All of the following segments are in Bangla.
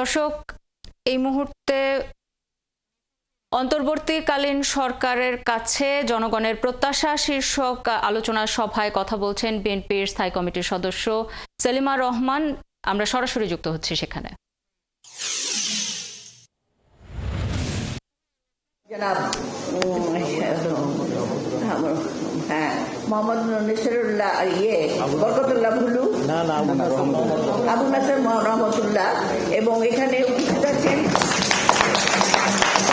দর্শক, এই মুহূর্তে অন্তর্বর্তীকালীন সরকারের কাছে জনগণের প্রত্যাশা, শীর্ষক আলোচনা সভায় কথা বলছেন বিএনপির স্থায়ী কমিটির সদস্য সেলিমা রহমান। আমরা সরাসরি যুক্ত হচ্ছি সেখানে। মোহাম্মদ নসরুল্লাহ ইয়ে বরকতুল্লাহ ভুলু। আবু নাসর রহমতুল্লাহ। এবং এখানে উপস্থিত আছেন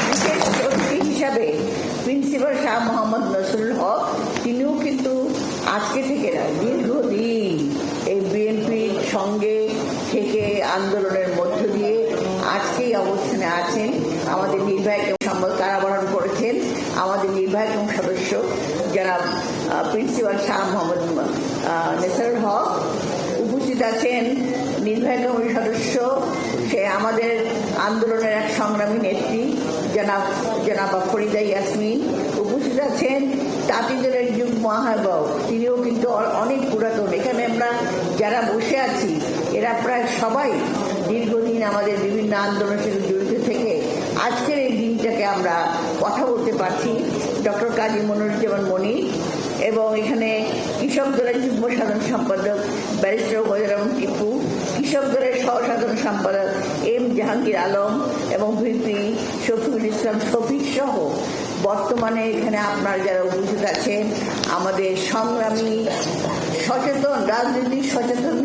বিশেষ অতিথি হিসাবে প্রিন্সিপাল শাহ মোহাম্মদ নসরুল হক। তিনিও কিন্তু আজকে থেকে না দীর্ঘদিন এই বিএনপির সঙ্গে থেকে আন্দোলনের মধ্য দিয়ে আজকেই অবস্থানে আছেন। আমাদের নির্বাহী সম্পদ কারাবরণ করেছেন আমাদের নির্বাহী সদস্য যারা প্রিন্সিপাল শাহ মোহাম্মদ নেসারুল হক উপস্থিত আছেন, নির্বাহী কমিটির সদস্য, সে আমাদের আন্দোলনের এক সংগ্রামী নেত্রী, জনাব, জনাবা ফরিদা ইয়াসমিন উপস্থিত আছেন তাঁতিদের যুগ মহাবক তিনিও কিন্তু অনেক পুরাতন। এখানে আমরা যারা বসে আছি, এরা প্রায় সবাই দীর্ঘদিন আমাদের বিভিন্ন আন্দোলনের সাথে জড়িত থেকে আজকের এই দিনটাকে আমরা কথা বলতে পারছি। ডক্টর কাজী মনিরুজ্জামান মনি এবং এখানে কৃষক দলের যুগ্ম সাধারণ সম্পাদক, ব্যারিস্টার রহমান টিপু কৃষক দলের সহ সাধারণ সম্পাদক এম জাহাঙ্গীর আলম এবং ভিপি শফিউল ইসলাম শফিক সহ বর্তমানে এখানে আপনার যারা উপস্থিত আছেন, আমাদের সংগ্রামী সচেতন রাজনৈতিক সচেতন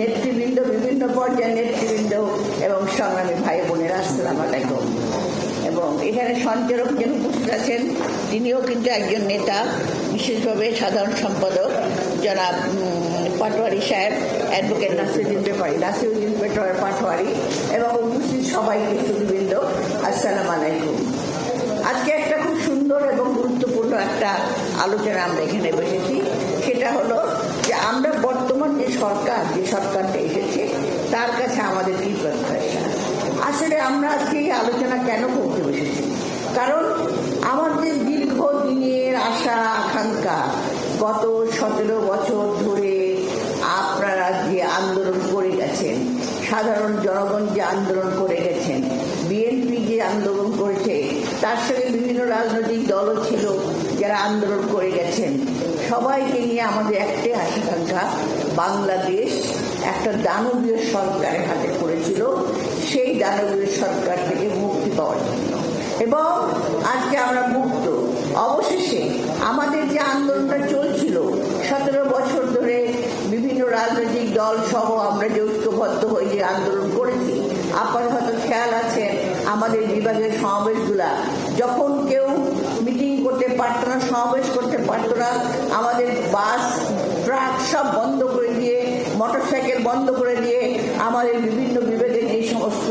নেতৃবৃন্দ, বিভিন্ন পর্যায়ের নেতৃবৃন্দ এবং সংগ্রামী ভাই বোনেরা, আসসালাম আলাইকুম। এবং এখানে সঞ্চারক যিনি উপস্থিত আছেন, তিনিও কিন্তু একজন নেতা, বিশেষভাবে সাধারণ সম্পাদক, জনাব পাটোয়ারি সাহেব অ্যাডভোকেট নাসিরুদ্দিন পেপারি নাসিরুদ্দিন পেটোয়ার পাটোয়ারি এবং উপস্থিত সবাইকে সুদীবৃন্দ আসসালাম আলাইকুম। আজকে একটা খুব সুন্দর এবং গুরুত্বপূর্ণ একটা আলোচনা আমরা এখানে বসেছি। সেটা হলো যে আমরা বর্তমান যে সরকার, যে সরকারটা এসেছে, তার কাছে আমাদের কি প্রত্যাশা? আসলে আমরা আজকে এই আলোচনা কেন করতে বসেছি? কারণ আমাদের দীর্ঘ দিনের আশা, আকাঙ্ক্ষা, গত সতেরো বছর ধরে আপনারা যে আন্দোলন করে গেছেন, সাধারণ জনগণ যে আন্দোলন করে গেছেন বিএনপি যে আন্দোলন করেছে, তার সঙ্গে বিভিন্ন রাজনৈতিক দলও ছিল যারা আন্দোলন করে গেছেন। সবাইকে নিয়ে আমাদের একটাই আশাকাঙ্ক্ষা, বাংলাদেশ একটা দানবীয় সরকারের হাতে পড়েছিল সেই দানবীয় সরকার থেকে মুক্তি পাওয়ার জন্য। এবং আজকে আমরা মুক্ত। অবশেষে আমাদের যে আন্দোলনটা চলছিল, সতেরো বছর ধরে বিভিন্ন রাজনৈতিক দল সহ আমরা যে ঐক্যবদ্ধ হয়ে যে আন্দোলন করেছি, আপনার হয়তো খেয়াল আছে, আমাদের বিভাগের সমাবেশগুলা, যখন কেউ মিটিং করতে পারতো না, সমাবেশ করতে পারতো না, আমাদের বাস, ট্রাক সব বন্ধ করে দিয়ে, মোটরসাইকেল বন্ধ করে দিয়ে আমাদের বিভিন্ন সমস্ত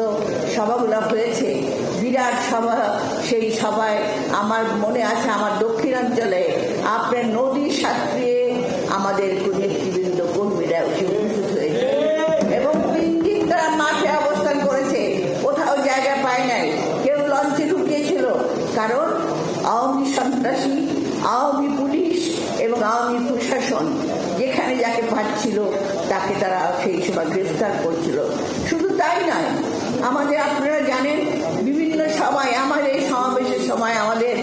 সভাগুলো হয়েছে। বিরাট সভা, সেই সভায় আমার মনে আছে আমার দক্ষিণাঞ্চলে আপনার নদী সাঁতরিয়ে আমাদের নেতৃবৃন্দ কর্মীরা উঠে উপস্থিত হয়েছে। এবং তারা মাঠে অবস্থান করেছে। কোথাও জায়গা পায় নাই। কেউ লঞ্চে ঢুকিয়েছিল। কারণ আওয়ামী সন্ত্রাসী, আওয়ামী পুলিশ এবং আওয়ামী প্রশাসন যেখানে যাকে পাচ্ছিল তাকে তারা সেই সময় গ্রেফতার করছিল। তাই নয় আমাদের আপনারা জানেন, বিভিন্ন সময় আমার এই সমাবেশের সময় আমাদের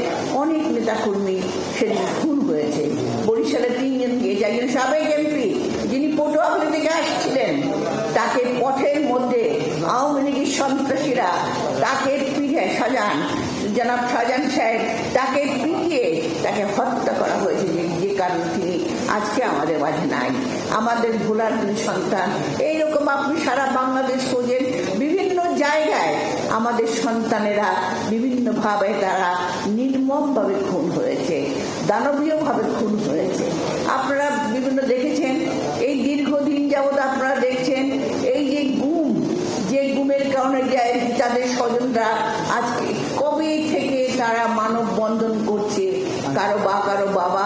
অনেক নেতাকর্মী সেদিন খুন হয়েছে। বরিশালে তিনজন গিয়েছে একজন সাবেক এমপি যিনি পটুয়াখালী থেকে আসছিলেন, তাকে পথের মধ্যে আওয়ামী লীগের সন্ত্রাসীরা তাকে পিঠে সাজান, জনাব সাজান সাহেব তাকে পিটিয়ে তাকে হত্যা করা হয়েছে যে কারণে তিনি আজকে আমাদের মাঝে নাই। আমাদের ভোলার দুই সন্তান। এইরকম আপনি সারা বাংলাদেশ খোঁজেন, বিভিন্ন জায়গায় আমাদের সন্তানেরা বিভিন্নভাবে তারা নির্মমভাবে খুন হয়েছে, দানবীয়ভাবে খুন হয়েছে। আপনারা বিভিন্ন দেখেছেন, এই দীর্ঘদিন যাবৎ আপনারা দেখছেন, এই যে গুম, যে গুমের কারণে তাদের স্বজনরা আজকে কবে থেকে তারা মানব বন্ধন করছে, কারও বা কারও বাবা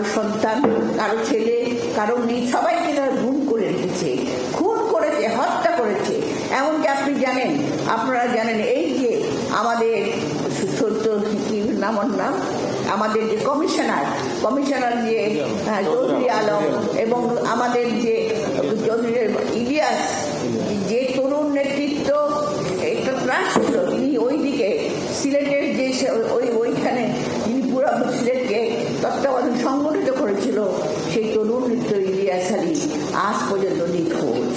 কারও সন্তান কারও ছেলে কারও মেয়ে সবাইকে তারা গুম করে রেখেছে খুন করেছে হত্যা করেছে। এমনকি আপনি জানেন আপনারা জানেন এই যে আমাদের সত্য নামন নাম আমাদের যে কমিশনার কমিশনার যে চৌধুরী আলম। এবং আমাদের যে আজ পর্যন্ত নিখোঁজ।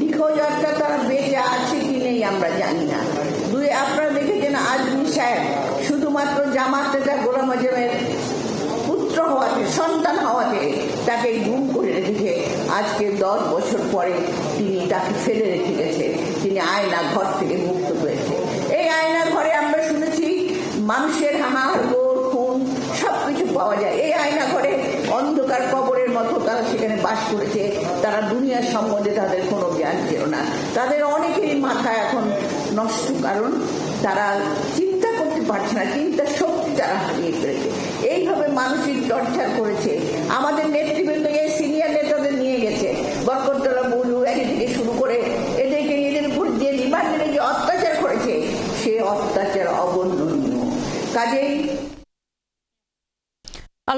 নিখোঁজ একটা তারা বেঁচে আছে কি নেই আমরা জানি না। দুই আপনারা দেখেছেন আজমি সাহেব শুধুমাত্র জামাত নেতা গোলাম আজমের পুত্র হওয়াতে, সন্তান হওয়াতে তাকে গুম করে রেখেছে। আজকে দশ বছর পরে তিনি তাকে ফেলে রেখে গেছে। তিনি আয়না ঘর থেকে মুক্ত হয়েছে। এই আয়না ঘরে আমরা শুনেছি, মানুষের হাহার বাস করেছে, তারা দুনিয়ার সম্বন্ধে তাদের কোনো জ্ঞান ছিল না। তাদের অনেকেরই মাথা এখন নষ্ট, কারণ তারা চিন্তা করতে পারছে না চিন্তার শক্তি তারা হারিয়ে ফেলেছে। এইভাবে মানসিক টর্চার করেছে। আমাদের নেতৃবৃন্দকে সিনিয়র নেতাদের নিয়ে গেছে। বরকতলা বুলু একে থেকে শুরু করে এদেরকে এদের উপর যে রিমান্ডে যে অত্যাচার করেছে, সে অত্যাচার অবর্ণনীয়। কাজেই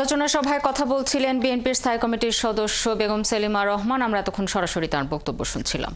আলোচনা সভায় কথা বলছিলেন বিএনপির স্থায়ী কমিটির সদস্য বেগম সেলিমা রহমান। আমরা তখন সরাসরি তার বক্তব্য শুনছিলাম।